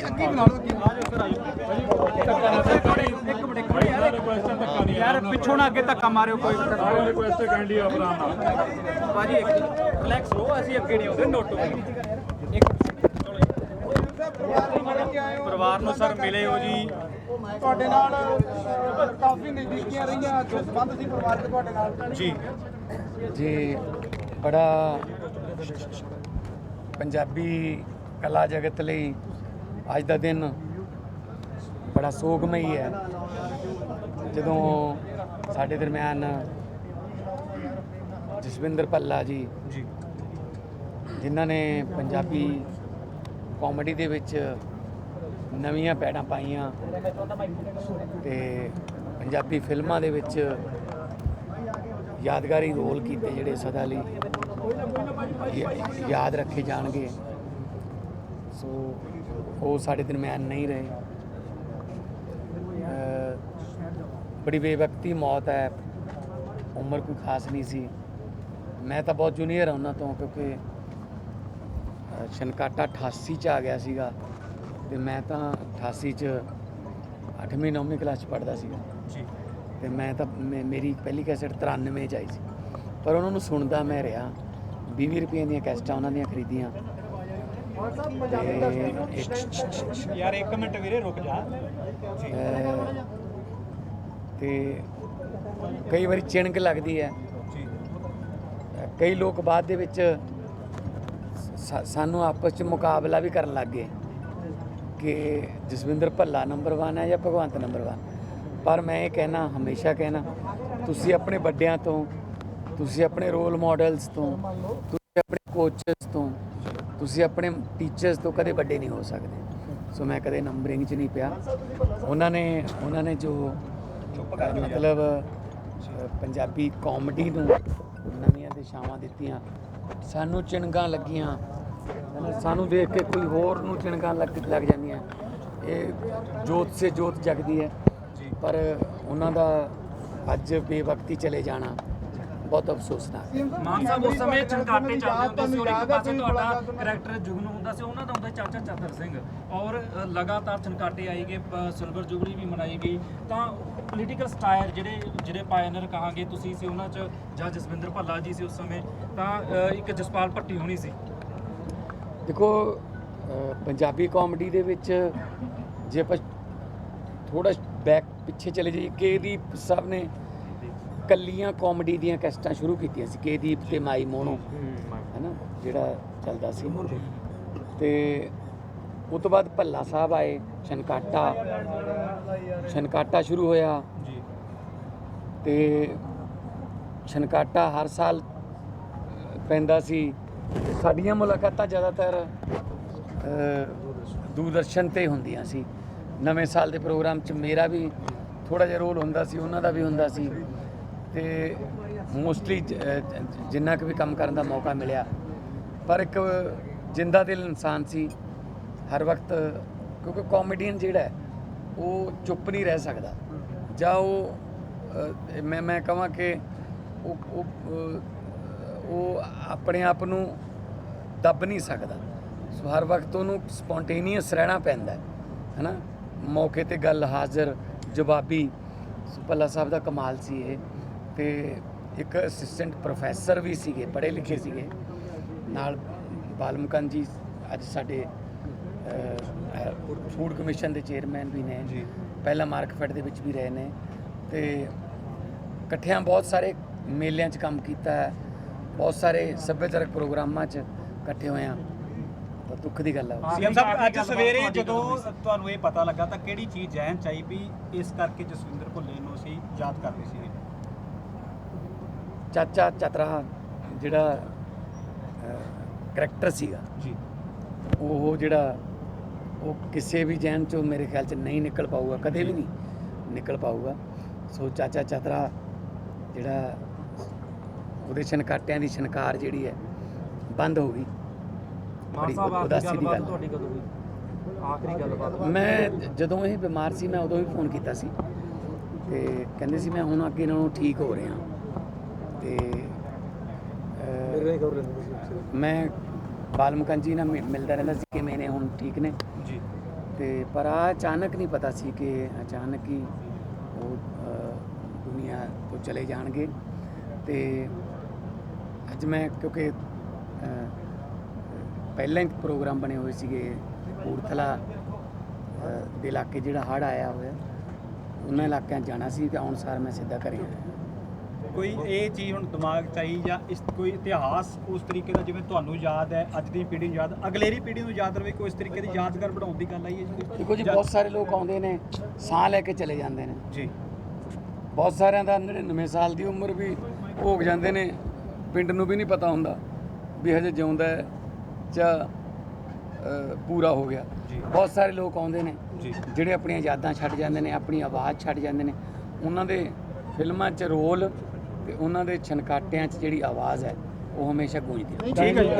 ਅੱਗੇ ਅੱਗੇ ਬਣਾ ਲਓ ਅੱਗੇ ਇੱਕ ਮਿੰਟ ਇੱਕ ਮਿੰਟ ਯਾਰ। ਪਿੱਛੋਂ ਨਾ ਅੱਗੇ ਧੱਕਾ ਮਾਰਿਓ ਕੋਈ ਰਿਕੁਐਸਟ ਬਾਜੀ ਇੱਕ ਰਿਲੈਕਸ ਹੋ ਅਸੀਂ ਅੱਗੇ ਨਹੀਂ ਆਉਂਦੇ ਨੋਟੋ ਇੱਕ ਪਰਿਵਾਰ ਨੂੰ ਸਰ ਮਿਲੇ ਹੋ ਜੀ। ਤੁਹਾਡੇ ਨਾਲ ਕਾਫੀ ਨਜ਼ਦੀਕੀਆਂ ਰਹੀਆਂ ਜੋ ਸੰਬੰਧ ਸੀ ਪਰਿਵਾਰ ਦੇ ਤੁਹਾਡੇ ਨਾਲ। ਜੀ। ਜੀ ਬੜਾ ਪੰਜਾਬੀ ਕਲਾ ਜਗਤ ਲਈ ਅੱਜ ਦਾ ਦਿਨ ਬੜਾ ਸੋਗਮਈ ਹੈ। ਜਦੋਂ ਸਾਡੇ ਦਰਮਿਆਨ ਜਸਵਿੰਦਰ ਭੱਲਾ ਜੀ ਜੀ। ਜਿਨ੍ਹਾਂ ਨੇ ਪੰਜਾਬੀ ਕਾਮੇਡੀ ਦੇ ਵਿੱਚ ਨਵੀਆਂ ਪੈੜਾਂ ਪਾਈਆਂ ਤੇ ਪੰਜਾਬੀ ਫਿਲਮਾਂ ਦੇ ਵਿੱਚ ਯਾਦਗਾਰੀ ਰੋਲ ਕੀਤੇ ਜਿਹੜੇ ਸਦਾ ਲਈ ਯਾਦ ਰੱਖੇ ਜਾਣਗੇ। ਸੋ ਉਹ ਸਾਡੇ ਦਰਮਿਆਨ ਨਹੀਂ ਰਹੇ। ਬੜੀ ਬੇਵਕਤੀ ਮੌਤ ਹੈ। ਉਮਰ ਕੋਈ ਖਾਸ ਨਹੀਂ ਸੀ। ਮੈਂ ਤਾਂ ਬਹੁਤ ਜੂਨੀਅਰ ਹਾਂ ਉਹਨਾਂ ਤੋਂ ਕਿਉਂਕਿ ਅਹ ਛਨਕਾਟਾ 88 ਚ ਆ ਗਿਆ ਸੀਗਾ ਤੇ ਮੈਂ ਤਾਂ 88 ਚ 8ਵੀਂ 9ਵੀਂ ਕਲਾਸ ਚ ਪੜ੍ਹਦਾ ਸੀਗਾ। ਜੀ। ਤੇ ਮੈਂ ਤਾਂ ਮੇਰੀ ਪਹਿਲੀ ਕੈਸਟ 93 ਚ ਆਈ ਸੀ। ਪਰ ਉਹਨਾਂ ਨੂੰ ਸੁਣਦਾ ਮੈਂ ਰਿਹਾ। 20 ਰੁਪਏ ਦੀਆਂ ਕੈਸਟਾਂ ਉਹਨਾਂ ਦੀਆਂ ਖਰੀਦੀਆਂ। ਯਾਰ ਇੱਕ ਮਿੰਟ ਵੀਰੇ ਰੁਕ ਜਾ। ਤੇ ਕਈ ਵਾਰੀ ਚਿਣਕ ਲੱਗਦੀ ਹੈ। ਕਈ ਲੋਕ ਬਾਅਦ ਦੇ ਵਿੱਚ ਸਾਨੂੰ ਆਪਸ ਚ ਮੁਕਾਬਲਾ ਵੀ ਕਰਨ ਲੱਗ ਗਏ ਕਿ ਜਸਵਿੰਦਰ ਭੱਲਾ ਨੰਬਰ 1 ਹੈ ਜਾਂ ਭਗਵੰਤ ਨੰਬਰ 1 ਪਰ ਮੈਂ ਇਹ ਕਹਿਣਾ ਹਮੇਸ਼ਾ ਕਹਿਣਾ ਤੁਸੀਂ ਆਪਣੇ ਵੱਡਿਆਂ ਤੋਂ ਤੁਸੀਂ ਆਪਣੇ ਰੋਲ ਮਾਡਲਸ ਤੋਂ ਕੋਚਸ ਤੋਂ ਤੁਸੀਂ ਆਪਣੇ ਟੀਚਰਸ ਤੋਂ ਕਦੇ ਵੱਡੇ ਨਹੀਂ ਹੋ ਸਕਦੇ। ਸੋ ਮੈਂ ਕਦੇ ਨੰਬਰਿੰਗ 'ਚ ਨਹੀਂ ਪਿਆ। ਉਹਨਾਂ ਨੇ ਉਹਨਾਂ ਨੇ ਜੋ ਮਤਲਬ ਪੰਜਾਬੀ ਕਾਮੇਡੀ ਨੂੰ ਨਵੀਆਂ ਦਿਸ਼ਾਵਾਂ ਦਿੱਤੀਆਂ। ਸਾਨੂੰ ਚਿਣਗਾਂ ਲੱਗੀਆਂ। ਹਨਾ, ਸਾਨੂੰ ਦੇਖ ਕੇ ਕੋਈ ਹੋਰ ਨੂੰ ਚਿਣਗਾਂ ਲੱਗ ਲੱਗ ਜਾਂਦੀਆਂ। ਇਹ ਜੋਤ ਸੇ ਜੋਤ ਜਗਦੀ ਹੈ। ਪਰ ਉਹਨਾਂ ਦਾ ਅੱਜ ਬੇਵਕਤੀ ਚਲੇ ਜਾਣਾ। ਬਹੁਤ ਅਫਸੋਸਨਾਕ ਹੈ ਮਾਨ ਸਾਹਿਬ ਉਸ ਸਮੇਂ ਚੰਕਾਟੇ ਚੱਲਦੇ ਹੁੰਦੇ ਸੀ ਔਰ ਇੱਕ ਪਾਸੇ ਤੁਹਾਡਾ ਕਰੈਕਟਰ ਜੁਗਨੂ ਹੁੰਦਾ ਸੀ ਉਹਨਾਂ ਦਾ ਹੁੰਦਾ ਚਾਚਾ ਚਾਦਰ ਸਿੰਘ। ਔਰ ਲਗਾਤਾਰ ਚੰਕਾਟੇ ਆਈ ਗਏ ਸਿਲਵਰ ਜੁਬਲੀ ਵੀ ਮਨਾਈ ਗਈ। ਤਾਂ ਪੋਲੀਟੀਕਲ ਸਟਾਇਰ ਜਿਹੜੇ ਜਿਹੜੇ ਪਾਇਨਰ ਕਹਾਂਗੇ ਤੁਸੀਂ ਸੀ ਉਹਨਾਂ 'ਚ ਜਾਂ ਜਸਵਿੰਦਰ ਭੱਲਾ ਜੀ ਸੀ ਉਸ ਸਮੇਂ। ਤਾਂ ਇੱਕ ਜਸਪਾਲ ਭੱਟੀ ਹੋਣੀ ਸੀ। ਦੇਖੋ ਪੰਜਾਬੀ ਕਾਮੇਡੀ ਦੇ ਵਿੱਚ ਜੇ ਆਪਾਂ ਥੋੜਾ ਬੈਕ ਪਿੱਛੇ ਚਲੇ ਜਾਈਏ ਕੇਦੀਪ ਸਾਹਿਬ ਨੇ ਕੱਲੀਆਂ ਕਾਮੇਡੀ ਦੀਆਂ ਕੈਸਟਾਂ ਸ਼ੁਰੂ ਕੀਤੀਆਂ ਸੀ ਕੇਦੀਪ ਤੇ ਮਾਈ ਮੋਨੋ ਹੈਨਾ ਜਿਹੜਾ ਚੱਲਦਾ ਸੀ। ਤੇ ਉਸ ਤੋਂ ਬਾਅਦ ਭੱਲਾ ਸਾਹਿਬ ਆਏ ਛਨਕਾਟਾ ਛਨਕਾਟਾ ਸ਼ੁਰੂ ਹੋਇਆ। ਜੀ। ਤੇ ਛਨਕਾਟਾ ਹਰ ਸਾਲ ਪੈਂਦਾ ਸੀ। ਸਾਡੀਆਂ ਮੁਲਾਕਾਤਾਂ ਜ਼ਿਆਦਾਤਰ ਦੂਰਦਰਸ਼ਨ ਤੇ ਹੁੰਦੀਆਂ ਸੀ। ਨਵੇਂ ਸਾਲ ਦੇ ਪ੍ਰੋਗਰਾਮ 'ਚ ਮੇਰਾ ਵੀ ਥੋੜਾ ਜਿਹਾ ਰੋਲ ਹੁੰਦਾ ਸੀ ਉਹਨਾਂ ਦਾ ਵੀ ਹੁੰਦਾ ਸੀ। ਤੇ ਮੋਸਟਲੀ ਜਿੰਨਾ ਕੁ ਵੀ ਕੰਮ ਕਰਨ ਦਾ ਮੌਕਾ ਮਿਲਿਆ, ਪਰ ਇੱਕ ਜਿੰਦਾ ਦਿਲ ਇਨਸਾਨ ਸੀ, ਹਰ ਵਕਤ, ਕਿਉਂਕਿ ਕਾਮੇਡੀਅਨ ਜਿਹੜਾ ਹੈ, ਉਹ ਚੁੱਪ ਨਹੀਂ ਰਹਿ ਸਕਦਾ। ਜਾਂ ਉਹ ਮੈਂ ਮੈਂ ਕਹਾਂ ਕਿ ਉਹ ਉਹ ਆਪਣੇ ਆਪ ਨੂੰ ਦੱਬ ਨਹੀਂ ਸਕਦਾ। ਸੋ ਹਰ ਵਕਤ ਉਹਨੂੰ ਸਪੌਂਟੇਨੀਅਸ ਰਹਿਣਾ ਪੈਂਦਾ ਹੈ, ਹੈਨਾ? ਮੌਕੇ ਤੇ ਗੱਲ ਹਾਜ਼ਰ, ਜਵਾਬੀ ਭੱਲਾ ਸਾਹਿਬ ਦਾ ਕਮਾਲ ਸੀ ਇਹ। ਤੇ ਇੱਕ ਅਸਿਸਟੈਂਟ ਪ੍ਰੋਫੈਸਰ ਵੀ ਸੀਗੇ ਪੜ੍ਹੇ ਲਿਖੇ ਸੀਗੇ। ਨਾਲ ਬਾਲਮਕਨ ਜੀ ਅੱਜ ਸਾਡੇ ਫੂਡ ਕਮਿਸ਼ਨ ਦੇ ਚੇਅਰਮੈਨ ਵੀ ਨੇ। ਜੀ। ਪਹਿਲਾਂ ਮਾਰਕਫੈਟ ਦੇ ਵਿੱਚ ਵੀ ਰਹੇ ਨੇ। ਤੇ ਇਕੱਠਿਆਂ ਬਹੁਤ ਸਾਰੇ ਮੇਲਿਆਂ 'ਚ ਕੰਮ ਕੀਤਾ ਹੈ। ਬਹੁਤ ਸਾਰੇ ਸੱਭਿਆਚਾਰਕ ਪ੍ਰੋਗਰਾਮਾਂ 'ਚ ਇਕੱਠੇ ਹੋਏ ਆ ਤਾਂ ਦੁੱਖ ਦੀ ਗੱਲ ਹੈ ਸੀਐਮ ਸਾਹਿਬ ਅੱਜ ਸਵੇਰੇ ਜਦੋਂ ਤੁਹਾਨੂੰ ਇਹ ਪਤਾ ਲੱਗਾ ਤਾਂ ਕਿਹੜੀ ਚੀਜ਼ ਜ਼ਹਿਨ ਚ ਆਈ ਵੀ ਇਸ ਕਰਕੇ ਜਸਵਿੰਦਰ ਭੁੱਲੇ ਨੂੰ ਅਸੀਂ ਯਾਦ ਕਰਦੇ ਸੀ? ਚਾਚਾ ਚਤਰਾ ਜਿਹੜਾ ਕਰੈਕਟਰ ਸੀਗਾ ਜੀ। ਉਹ ਜਿਹੜਾ ਉਹ ਕਿਸੇ ਵੀ ਜੈਨ ਚੋਂ ਮੇਰੇ ਖਿਆਲ 'ਚ ਨਹੀਂ ਨਿਕਲ ਪਾਊਗਾ ਕਦੇ ਵੀ ਨਹੀਂ ਨਿਕਲ ਪਾਊਗਾ। ਸੋ ਚਾਚਾ ਚਤਰਾ ਜਿਹੜਾ ਉਹਦੇ ਛਨਕਾਟਿਆਂ ਦੀ ਛਨਕਾਰ ਜਿਹੜੀ ਹੈ ਬੰਦ ਹੋ ਗਈ। ਮਾਨ ਸਾਹਿਬ ਆਖਰੀ ਗੱਲਬਾਤ ਤੁਹਾਡੀ ਕਦੋਂ ਹੋਈ? ਆਖਰੀ ਗੱਲਬਾਤ। ਮੈਂ ਜਦੋਂ ਇਹ ਬਿਮਾਰ ਸੀ ਮੈਂ ਉਦੋਂ ਹੀ ਫੋਨ ਕੀਤਾ ਸੀ। ਤੇ ਕਹਿੰਦੇ ਸੀ ਮੈਂ ਹੁਣ ਅੱਗੇ ਨਾਲੋਂ ਠੀਕ ਹੋ ਰਿਹਾ। ਤੇ ਮੈਂ ਬਾਲਮਕਨ ਜੀ ਨਾਲ ਮਿਲਦਾ ਰਹਿੰਦਾ ਸੀ ਕਿਵੇਂ ਨੇ ਹੁਣ ਠੀਕ ਨੇ। ਜੀ। ਤੇ ਪਰ ਆ ਅਚਾਨਕ ਨਹੀਂ ਪਤਾ ਸੀ ਕਿ ਅਚਾਨਕ ਹੀ ਉਹ ਦੁਨੀਆ ਤੋਂ ਚਲੇ ਜਾਣਗੇ। ਤੇ ਅੱਜ ਮੈਂ ਕਿਉਂਕਿ ਪਹਿਲਾਂ ਹੀ ਪ੍ਰੋਗਰਾਮ ਬਣੇ ਹੋਏ ਸੀਗੇ ਕਪੂਰਥਲਾ ਦੇ ਇਲਾਕੇ ਜਿਹੜਾ ਹੜ੍ਹ ਆਇਆ ਹੋਇਆ ਉਹਨਾਂ ਇਲਾਕਿਆਂ 'ਚ ਜਾਣਾ ਸੀ ਤੇ ਆਉਣ ਸਾਰ ਮੈਂ ਸਿੱਧਾ ਆਇਆ। ਕੋਈ ਇਹ ਚੀਜ਼ ਹੁਣ ਦਿਮਾਗ ਚ ਆਈ ਜਾਂ ਇਸ ਕੋਈ ਇਤਿਹਾਸ ਉਸ ਤਰੀਕੇ ਦਾ ਜਿਵੇਂ ਤੁਹਾਨੂੰ ਯਾਦ ਹੈ ਅੱਜ ਦੀ ਪੀੜ੍ਹੀ ਨੂੰ ਯਾਦ ਅਗਲੇਰੀ ਪੀੜ੍ਹੀ ਨੂੰ ਯਾਦ ਰਵੇ ਕੋਈ ਇਸ ਤਰੀਕੇ ਦੀ ਯਾਦਗਾਰ ਬਣਾਉਣ ਦੀ ਗੱਲ ਆਈ ਹੈ ਜੀ। ਦੇਖੋ ਜੀ ਬਹੁਤ ਸਾਰੇ ਲੋਕ ਆਉਂਦੇ ਨੇ ਸਾਹ ਲੈ ਕੇ ਚਲੇ ਜਾਂਦੇ ਨੇ। ਜੀ। ਬਹੁਤ ਸਾਰਿਆਂ ਦਾ 99 ਸਾਲ ਦੀ ਉਮਰ ਵੀ ਭੋਗ ਜਾਂਦੇ ਨੇ ਪਿੰਡ ਨੂੰ ਵੀ ਨਹੀਂ ਪਤਾ ਹੁੰਦਾ ਵੀ ਹਜੇ ਜਿਉਂਦਾ ਹੈ ਜਾਂ ਪੂਰਾ ਹੋ ਗਿਆ। ਜੀ। ਬਹੁਤ ਸਾਰੇ ਲੋਕ ਆਉਂਦੇ ਨੇ ਜੀ। ਜਿਹੜੇ ਆਪਣੀਆਂ ਯਾਦਾਂ ਛੱਡ ਜਾਂਦੇ ਨੇ ਆਪਣੀ ਆਵਾਜ਼ ਛੱਡ ਜਾਂਦੇ ਨੇ। ਉਹਨਾਂ ਦੇ ਫਿਲਮਾਂ 'ਚ ਰੋਲ ਤੇ ਉਹਨਾਂ ਦੇ ਛਨਕਾਟਿਆਂ 'ਚ ਜਿਹੜੀ ਆਵਾਜ਼ ਹੈ ਉਹ ਹਮੇਸ਼ਾ ਗੂੰਜਦੀ ਹੈ ਠੀਕ ਹੈ ਜੀ।